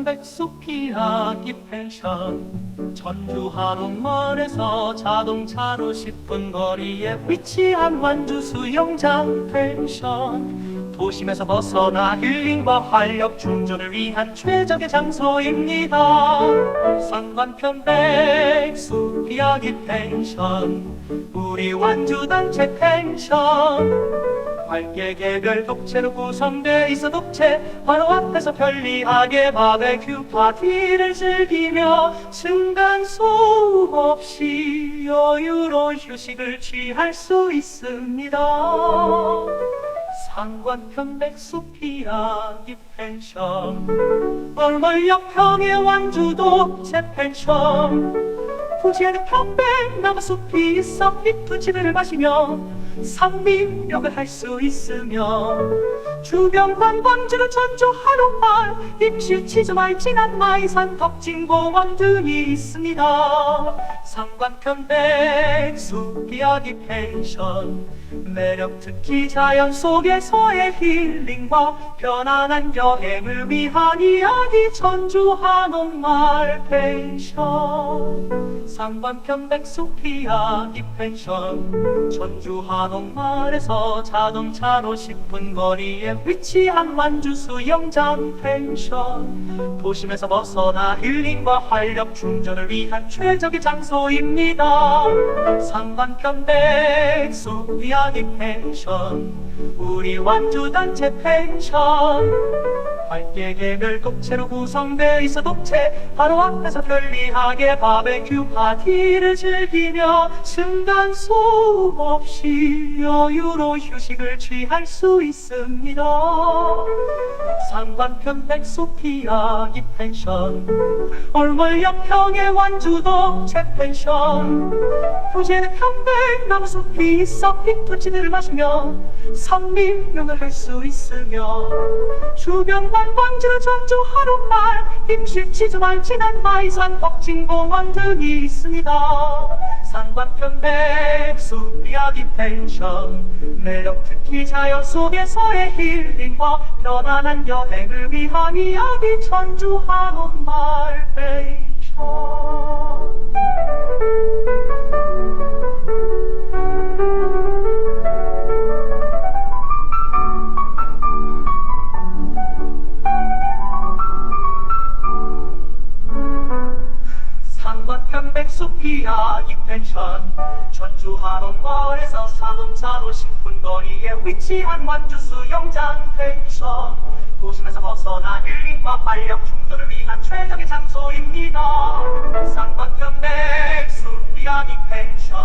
편백숲 피하기 펜션. 전주 한옥마을에서 자동차로 10분 거리에 위치한 완주 수영장 펜션. 도심에서 벗어나 힐링과 활력 충전을 위한 최적의 장소입니다. 상관 편백숲 피하기 펜션. 우리 완주 단체 펜션 밝게 개별 독채로 구성돼 있어 독채. 바로 앞에서 편리하게 바베큐 파티를 즐기며 순간 소음 없이 여유로운 휴식을 취할 수 있습니다. 상관 편백숲 피하기 펜션 얼벌역 평의 완주도 제 펜션. 부지에는 편백 나무 숲이 있어 깊은 지들을 마시며 산민력을 할 수 있으며 주변 관광지로 전주 한옥마을 임실 치즈마을 진안마이산 덕진공원 등이 있습니다. 상관 편백 숲 이야기 펜션 매력 특히 자연 속에서의 힐링과 편안한 여행을 위한 이야기 전주 한옥마을 펜션. 상관 편백 숲 이야기 펜션 전주 한 옥마을에서 자동차로 10분 거리에 위치한 완주 수영장 펜션. 도심에서 벗어나 힐링과 활력 충전을 위한 최적의 장소입니다. 상관 편백숲 이야기 펜션. 우리 완주 단체 펜션 밝게 개별 독채로 구성돼 있어 독채 바로 앞에서 편리하게 바베큐 파티를 즐기며 순간 소음 없이 여유로 휴식을 취할 수 있습니다. 상관 편백숲 이야기 펜션 얼몰역 평의 완주도 제 펜션. 부지에는 편백 나무숲이 있어 빅토치들을 마시며 산민명을 할 수 있으며 주변 관광지로 전주 하루말 임실 치즈마을 진안 마이산 덕진공원 등이 있습니다. 상관 편백숲 이야기 펜션 매력 특히 자연 속에서의 힐링과 편안한 여행을 위한 이야기 전주 한옥마을 펜션 펜션. 전주 한옥마을에서 자동차로 10분 거리에 위치한 완주 수영장 펜션. 도심에서 벗어나 힐링과 활력 충전을 위한 최적의 장소입니다. 상관 편백숲 이야기 펜션.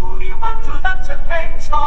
우리 완주 단체 펜션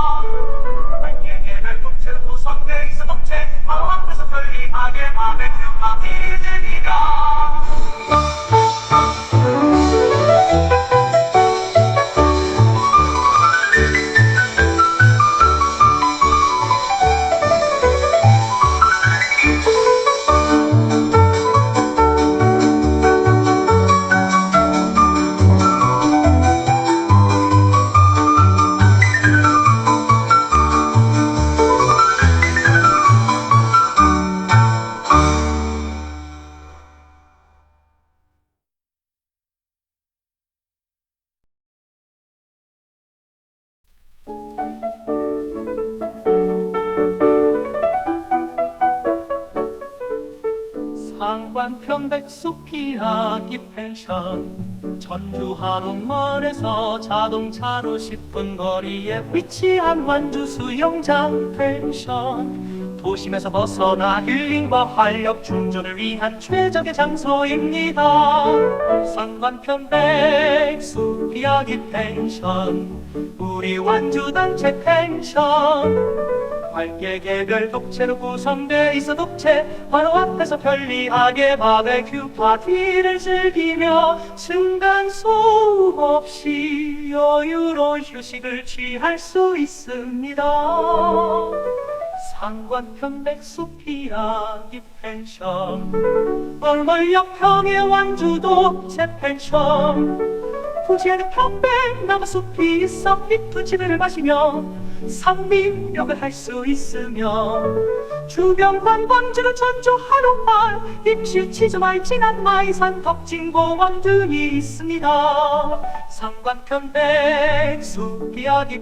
상관 편백숲 피하기 펜션. 전주 한옥마을에서 자동차로 10분 거리에 위치한 완주 수영장 펜션. 도심에서 벗어나 힐링과 활력 충전을 위한 최적의 장소입니다. 상관 편백숲 이야기 펜션. 우리 완주 단체 펜션 밝게 개별 독채로 구성돼 있어 독채. 바로 앞에서 편리하게 바베큐 파티를 즐기며 순간 소음 없이 여유로운 휴식을 취할 수 있습니다. 상관 편백숲 이야기 펜션 얼몰역 평의 완주도 제 펜션. 부지에는 편백 나무 숲이 있어 깊은 지들을 마시며 상민역을 할 수 있으며 주변 관광지를 전주하는 말 임실 치즈마을 진안마이산 덕진공원 등이 있습니다. 상관편 백숙 이야기